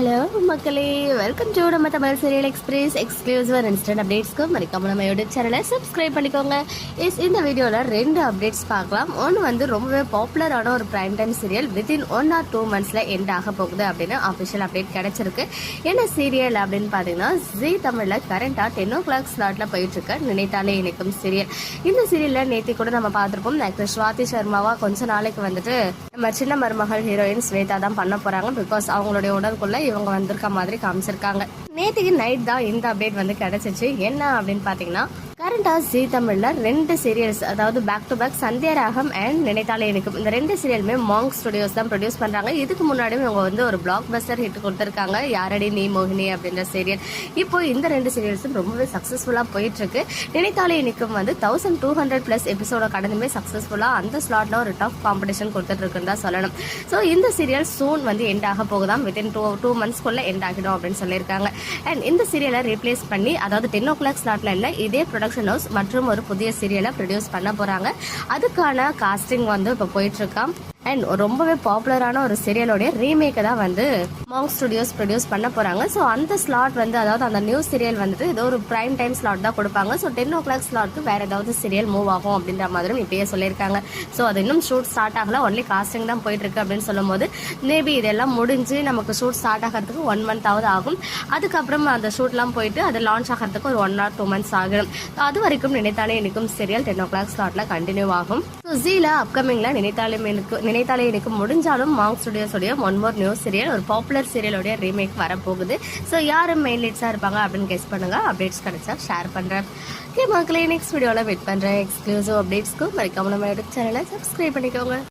Hello மக்களே. Welcome to நம்ம Tamil serial express exclusive instant அப்டேட்ஸ்க்கு மறக்காம நம்ம யூடியூப் சேனலை சப்ஸ்கிரைப் பண்ணிக்கோங்க. எஸ் இந்த வீடியோவில் ரெண்டு அப்டேட்ஸ் பார்க்கலாம். ஒன்று வந்து ரொம்பவே பாப்புலரான ஒரு prime time serial within one or two மந்த்ஸில் end ஆக போகுது அப்படின்னு அஃபிஷியல் அப்டேட் கிடச்சிருக்கு. என்ன சீரியல் அப்படின்னு பார்த்தீங்கன்னா ஜி தமிழில் கரண்ட்டாக டென் ஓ கிளாக் ஸ்லாட்டில் போயிட்டுருக்க. நினைத்தாலே இணைக்கும் சீரியல் இந்த சீரியலில் நேற்று கூட நம்ம பார்த்துருப்போம். ஆக்டர் ஸ்வாதி சர்மாவா கொஞ்ச நாளைக்கு வந்துட்டு நம்ம சின்ன மருமகள் ஹீரோயின் ஸ்வேதா தான் பண்ண போகிறாங்க பிகாஸ் அவங்களுடைய உடலுக்குள்ள இவங்க வந்திருக்க மாதிரி காமிச்சிருக்காங்க. நேற்றுக்கு நைட் தான் இந்த அப்டேட் வந்து கிடச்சிச்சு. என்ன அப்படின்னு பார்த்தீங்கன்னா கரண்டாக ஜி தமிழில் ரெண்டு சீரியல்ஸ் அதாவது பேக் டு பேக் சந்தியா ராகம் அண்ட் நினைத்தாலே எனக்கு இந்த ரெண்டு சீரியலுமே மாங் ஸ்டுடியோஸ் தான் ப்ரொடியூஸ் பண்ணுறாங்க இதுக்கு முன்னாடியும் இவங்க வந்து ஒரு பிளாக் பஸ்டர் ஹிட் கொடுத்துருக்காங்க. யாரடி நீ மோகினி அப்படின்ற சீரியல் இப்போ இந்த ரெண்டு சீரியல்ஸும் ரொம்பவே சக்ஸஸ்ஃபுல்லாக போயிட்டுருக்கு. நினைத்தாலே எனக்கும் வந்து தௌசண்ட் டூ ஹண்ட்ரட் ப்ளஸ் எபிசோட கடந்துமே சக்ஸஸ்ஃபுல்லாக அந்த ஸ்லாட்டில் ஒரு டஃப் காம்படிஷன் கொடுத்துட்ருக்குன்னு தான் சொல்லணும். ஸோ இந்த சீரியல் சூன் வந்து எண்ட் ஆக போகுதான் வித்தின் டூ டூ மந்த்ஸ்க்குள்ளே எண்ட் ஆகிடும் அப்படின்னு சொல்லியிருக்காங்க. அண்ட் இந்த சீரியலை ரீப்ளேஸ் பண்ணி அதாவது டென் ஓ கிளாக் ஸ்லாட்டில் இல்லை இதே ப்ரொடக்ஷன் ஹவுஸ் மற்றும் ஒரு புதிய சீரியலை ப்ரொடியூஸ் பண்ண போறாங்க. அதுக்கான காஸ்டிங் வந்து இப்போ போயிட்டு இருக்கான் அண்ட் ரொம்பவே பாப்புலரான ஒரு சீரியலோடைய ரீமேக்கை தான் வந்து மாங் ஸ்டுடியோஸ் ப்ரொடியூஸ் பண்ண போகிறாங்க ஸோ அந்த ஸ்லாட் வந்து அதாவது அந்த நியூ சீரியல் வந்துட்டு ஏதோ ஒரு ப்ரைம் டைம் ஸ்லாட் தான் கொடுப்பாங்க. ஸோ டென் ஓ கிளாக் ஸ்லாட்க்கு வேறு ஏதாவது சீரியல் மூவ் ஆகும் அப்படின்ற மாதிரி இப்பயே சொல்லியிருக்காங்க. ஸோ அது இன்னும் ஷூட் ஸ்டார்ட் ஆகல. ஒன்லி காஸ்டிங் தான் போயிட்டு இருக்கு அப்படின்னு சொல்லும்போது மேபி இதெல்லாம் முடிஞ்சு நமக்கு ஷூட் ஸ்டார்ட் ஆகிறதுக்கு ஒன் மந்த் ஆகுது ஆகும். அதுக்கப்புறம் அந்த ஷூட்லாம் போயிட்டு அது லான்ச் ஆகிறதுக்கு ஒரு ஒன் ஆர் டூ மந்த்ஸ் ஆகும் அது வரைக்கும் நினைத்தாலே எனக்கும் சீரியல் டென் ஓ கிளாக் ஸ்லாட்டில் கண்டினியூ ஆகும். ஜீல அப்கமிங்ல நினைத்தாலே எனக்கு நினைத்தாலே எனக்கு முடிஞ்சாலும் மாங் ஸ்டுடியோஸோடைய ஒன் மோர் நியூ சீரியல் ஒரு பாப்புலர் சீரியலோடைய ரீமேக் வரப்போகுது. ஸோ யாரும் மெயின் லீட்ஸாக இருப்பாங்க அப்படின்னு கெஸ் பண்ணுங்க. அப்டேட்ஸ் கிடைச்சா ஷேர் பண்ணுறேன் ஓகே மக்களே நெக்ஸ்ட் வீடியோவில் வெயிட் பண்ணுறேன் எக்ஸ்க்ளூசிவ் அப்டேட்ஸ்க்கு மறக்காம நம்ம யூடியூப் சேனலை சப்ஸ்கிரைப் பண்ணிக்கோங்க.